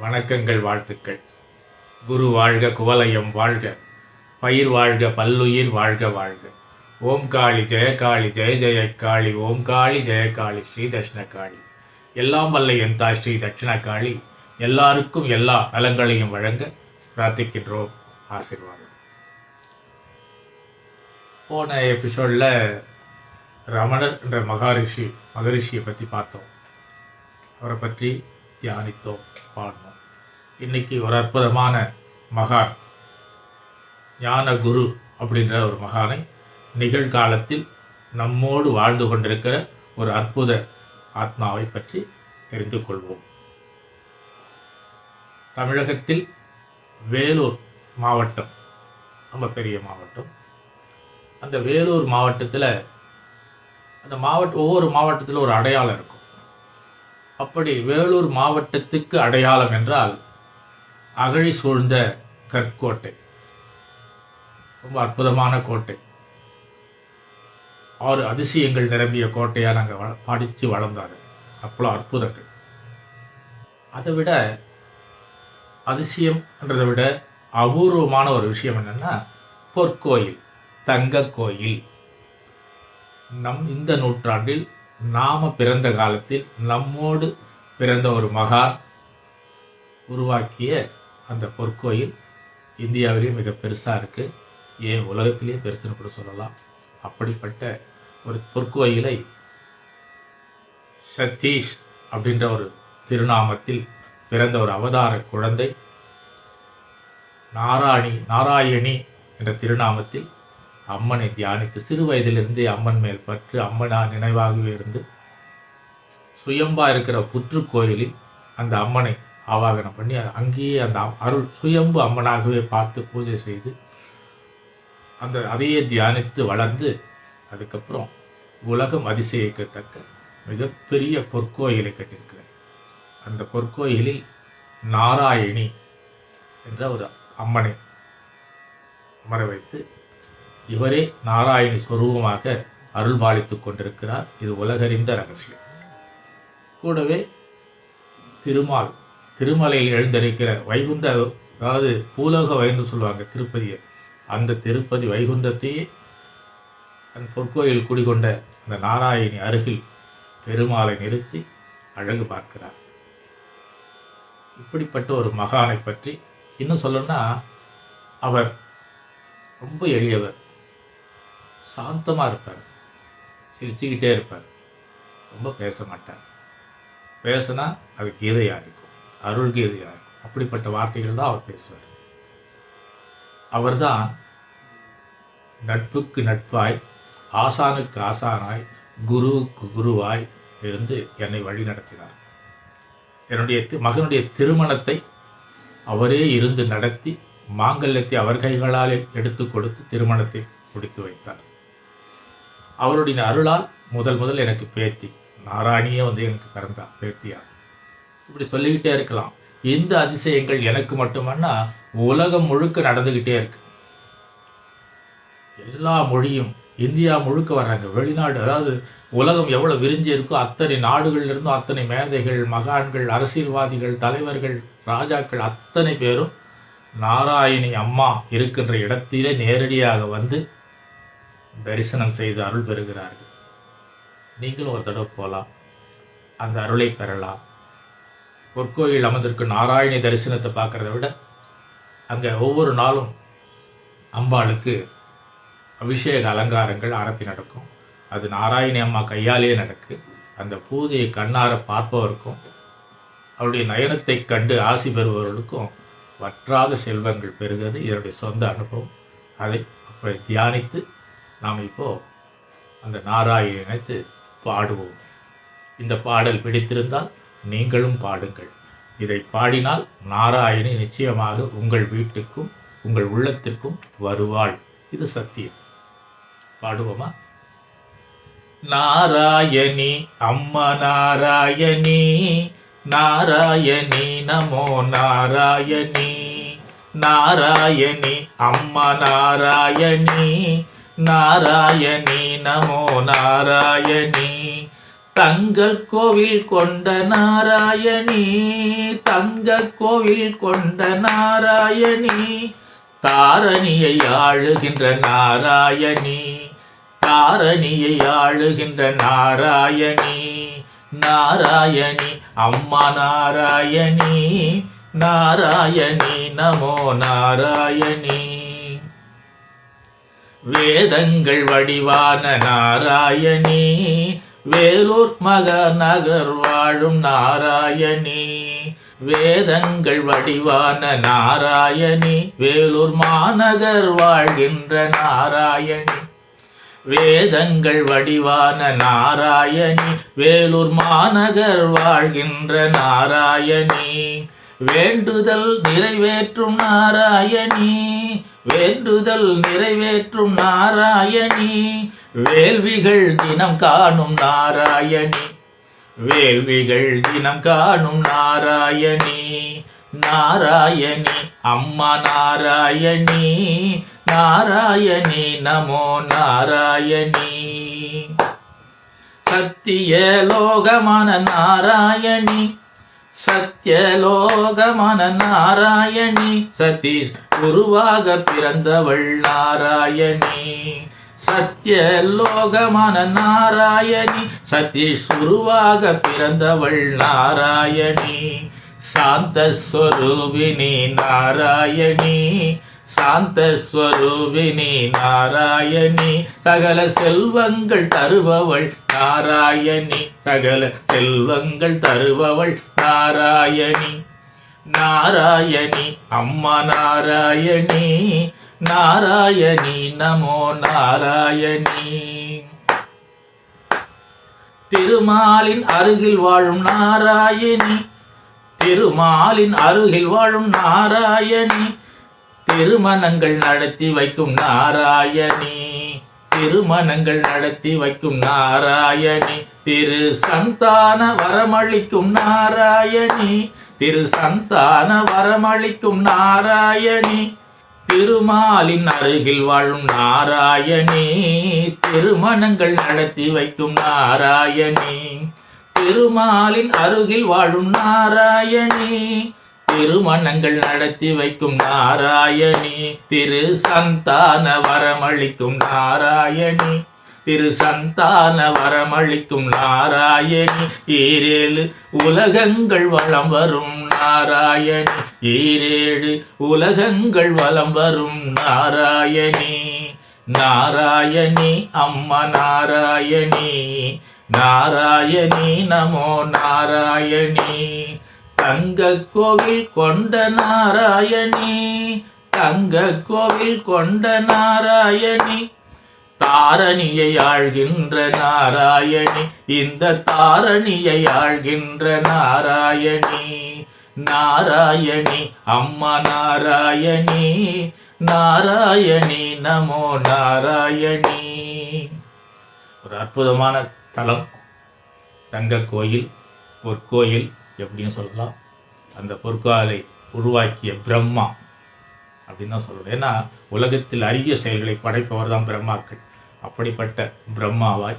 வணக்கங்கள் வாழ்த்துக்கள். குரு வாழ்க குவலயம் வாழ்க. பயிர் வாழ்க பல்லுயிர் வாழ்க வாழ்க. ஓம் காளி ஜெயகாளி ஜெய ஜெய காளி. ஓம் காளி ஜெயகாளி ஸ்ரீ தட்சிணகாளி எல்லாம் வல்ல என் தாய் ஸ்ரீ தட்சிணக்காளி எல்லாருக்கும் எல்லா நலங்களையும் வழங்க பிரார்த்திக்கின்றோம். ஆசீர்வாதம். போன எபிசோடில் ரமணர் என்ற மகாரிஷி மகரிஷியை பற்றி பார்த்தோம். அவரை பற்றி தியானித்தோம் பாடினோம் இன்னைக்கு ஒரு அற்புதமான மகான் ஞான குரு அப்படின்ற ஒரு மகானை நிகழ்காலத்தில் நம்மோடு வாழ்ந்து கொண்டிருக்கிற ஒரு அற்புத ஆத்மாவை பற்றி தெரிந்து கொள்வோம். தமிழகத்தில் வேலூர் மாவட்டம் ரொம்ப பெரிய மாவட்டம். அந்த வேலூர் மாவட்டத்தில் அந்த மாவட்ட ஒவ்வொரு மாவட்டத்தில் ஒரு அடையாளம் இருக்கும். அப்படி வேலூர் மாவட்டத்துக்கு அடையாளம் என்றால் அகழி சூழ்ந்த கற்கோட்டை. ரொம்ப அற்புதமான கோட்டை. ஆறு அதிசயங்கள் நிரம்பிய கோட்டையாக நாங்கள் வள படித்து வளர்ந்தார் அவ்வளோ அற்புதங்கள். அதை விட அதிசயம்ன்றதை விட அபூர்வமான ஒரு விஷயம் என்னென்னா பொற்கோயில் தங்க கோயில் நம் இந்த நூற்றாண்டில் நாம் பிறந்த காலத்தில் நம்மோடு பிறந்த ஒரு மகா உருவாக்கிய அந்த பொற்கோயில் இந்தியாவிலேயே மிக பெருசாக இருக்குது ஏன் உலகத்திலேயே பெருசுன்னு கூட சொல்லலாம். அப்படிப்பட்ட ஒரு பொற்கோயிலை சதீஷ் அப்படின்ற ஒரு திருநாமத்தில் பிறந்த ஒரு அவதார குழந்தை நாராயணி நாராயணி என்ற திருநாமத்தில் அம்மனை தியானித்து சிறு வயதிலிருந்தே அம்மன் மேல் பற்று அம்மனா நினைவாகவே இருந்து சுயம்பா இருக்கிற புற்று கோயிலில் அந்த அம்மனை ஆவாகனம் பண்ணி அங்கேயே அந்த அருள் சுயம்பு அம்மனாகவே பார்த்து பூஜை செய்து அந்த அதையே தியானித்து வளர்ந்து அதுக்கப்புறம் உலகம் அதிசயிக்கத்தக்க மிகப்பெரிய பொற்கோயிலை கட்டியிருக்கிறேன். அந்த பொற்கோயிலில் நாராயணி என்ற ஒரு அம்மனை அமர வைத்து இவரே நாராயணி சொரூபமாக அருள்பாலித்துக் கொண்டிருக்கிறார். இது உலகறிந்த ரகசியம். கூடவே திருமால் திருமலையில் எழுந்தரிக்கிற வைகுந்த அதாவது பூலோக வைகுந்து சொல்லுவாங்க திருப்பதியை. அந்த திருப்பதி வைகுந்தத்தையே தன் பொற்கோயில் குடிகொண்ட அந்த நாராயணி அருகில் பெருமாளை நிறுத்தி அழகு பார்க்கிறார். இப்படிப்பட்ட ஒரு மகானை பற்றி இன்னும் சொல்லணும்னா அவர் ரொம்ப எளியவர். சாந்தமாக இருப்பார். சிரிச்சுக்கிட்டே இருப்பார். ரொம்ப பேச மாட்டார். பேசினா அது கீதையாக இருக்கும். அருள்கீதையாக இருக்கும் அப்படிப்பட்ட வார்த்தைகள் தான் அவர் பேசுவார். அவர்தான் நட்புக்கு நட்பாய் ஆசானுக்கு ஆசானாய் குருவுக்கு குருவாய் இருந்து என்னை வழி நடத்தினார். என்னுடைய தி- மகனுடைய திருமணத்தை அவரே இருந்து நடத்தி மாங்கல்யத்தை அவர் கைகளாலே எடுத்து கொடுத்து திருமணத்தை முடித்து வைத்தார். அவருடைய அருளால் முதல் முதல் எனக்கு பேத்தி நாராயணியே வந்து எனக்கு பிறந்தார் பேத்தியார். இப்படி சொல்லிக்கிட்டே இருக்கலாம். இந்த அதிசயங்கள் எனக்கு மட்டுமன்னா உலகம் முழுக்க நடந்துக்கிட்டே இருக்கு. எல்லா மொழியும் இந்தியா முழுக்க வர்றாங்க. வெளிநாடு அதாவது உலகம் எவ்வளோ விரிஞ்சு இருக்கோ அத்தனை நாடுகள்ல இருந்தும் அத்தனை மேதைகள் மகான்கள் அரசியல்வாதிகள் தலைவர்கள் ராஜாக்கள் அத்தனை பேரும் நாராயணி அம்மா இருக்கின்ற இடத்திலே நேரடியாக வந்து தரிசனம் செய்து அருள் பெறுகிறார்கள். நீங்களும் ஒரு தடவை போகலாம். அந்த அருளை பெறலாம். பொற்கோயில் அமர்ந்திருக்கும் நாராயணி தரிசனத்தை பார்க்குறத விட அங்கே ஒவ்வொரு நாளும் அம்பாளுக்கு அபிஷேக அலங்காரங்கள் ஆரத்தி நடக்கும். அது நாராயணி அம்மா கையாலேயே நடக்கு. அந்த பூஜையை கண்ணார பார்ப்பவருக்கும் அவருடைய நயனத்தை கண்டு ஆசி பெறுபவர்களுக்கும் வற்றாத செல்வங்கள் பெறுகிறது. என்னுடைய சொந்த அனுபவம். அதை அப்படி தியானித்து நாம் இப்போது அந்த நாராயணி பாடுவோம். இந்த பாடல் பிடித்திருந்தால் நீங்களும் பாடுங்கள். இதை பாடினால் நாராயணி நிச்சயமாக உங்கள் வீட்டுக்கும் உங்கள் உள்ளத்திற்கும் வருவாள். இது சத்தியம். பாடுவோமா? நாராயணி அம்மா நாராயணி நாராயணி நமோ நாராயணி நாராயணி அம்மா நாராயணி நாராயணி நமோ நாராயணி தங்க கோவில் கொண்ட நாராயணி தங்க கோவில் கொண்ட நாராயணி தாரணியை ஆளுகின்ற நாராயணி தாரணியை ஆளுகின்ற நாராயணி நாராயணி அம்மா நாராயணி நாராயணி நமோ நாராயணி. வேதங்கள் வடிவான நாராயணி வேலூர் மகநகர் வாழும் நாராயணி. வேதங்கள் வடிவான நாராயணி. வேலூர் மாநகர் வாழ்கின்ற நாராயணி. வேதங்கள் வடிவான நாராயணி. வேலூர் மாநகர் வாழ்கின்ற நாராயணி. வேண்டுதல் நிறைவேற்றும் நாராயணி. வேண்டுதல் நிறைவேற்றும் நாராயணி. வேள்விகள் தினம் காணும் நாராயணி. வேள்விகள் தினம் காணும் நாராயணி. நாராயணி அம்மா நாராயணி. நாராயணி நமோ நாராயணி. சத்திய லோகமான நாராயணி. சத்யலோகமான நாராயணி. சதீஷ் குருவாக பிறந்தவள் நாராயணி. சத்யலோகமான நாராயணி. சதீஷ் குருவாக பிறந்தவள் நாராயணி. சாந்த சாந்தஸ்வரூபிணி நாராயணி. சாந்தஸ்வரூபிணி நாராயணி சகல செல்வங்கள் தருபவள் நாராயணி சகல செல்வங்கள் தருபவள் நாராயணி. நாராயணி அம்மா நாராயணி நாராயணி நமோ நாராயணி. திருமாலின் அருகில் வாழும் நாராயணி திருமாலின் அருகில் வாழும் நாராயணி. திருமணங்கள் நடத்தி வைக்கும் நாராயணி. திருமணங்கள் நடத்தி வைக்கும் நாராயணி. திரு சந்தான வரமளிக்கும் நாராயணி. திரு சந்தான வரமளிக்கும் நாராயணி. திருமாலின் அருகில் வாழும் நாராயணி. திருமணங்கள் நடத்தி வைக்கும் நாராயணி. திருமாலின் அருகில் வாழும் நாராயணி. திருமணங்கள் நடத்தி வைக்கும் நாராயணி திரு சந்தான வரமளிக்கும் நாராயணி திரு சந்தான வரமளிக்கும் நாராயணி ஈரேழு உலகங்கள் வளம் வரும் நாராயணி ஈரேழு உலகங்கள் வளம் வரும் நாராயணி நாராயணி அம்மா நாராயணி நாராயணி நமோ நாராயணி. தங்க கோவில் கொண்ட நாராயணி தங்க கோவில் கொண்ட நாராயணி. தாரணியை ஆழ்கின்ற நாராயணி இந்த தாரணியை ஆழ்கின்ற நாராயணி. நாராயணி அம்மா நாராயணி நாராயணி நமோ நாராயணி. ஒரு அற்புதமான தலம் தங்க கோயில். பொற்கோயில் எப்படியும் சொல்லலாம். அந்த பொற்காலை உருவாக்கிய பிரம்மா அப்படின்னு தான் சொல்லணும். ஏன்னா உலகத்தில் அரிய செயல்களை படைப்பவர் தான் பிரம்மாக்கள். அப்படிப்பட்ட பிரம்மாவாய்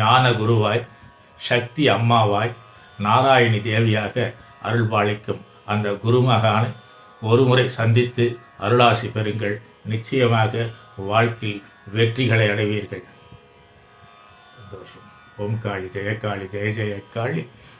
ஞான குருவாய் சக்தி அம்மாவாய் நாராயணி தேவியாக அருள்பாளிக்கும் அந்த குருமகானை ஒருமுறை சந்தித்து அருளாசி பெறுங்கள். நிச்சயமாக வாழ்க்கையில் வெற்றிகளை அடைவீர்கள். சந்தோஷம். ஓம் காளி ஜெயகாளி ஜெய ஜெயகாளி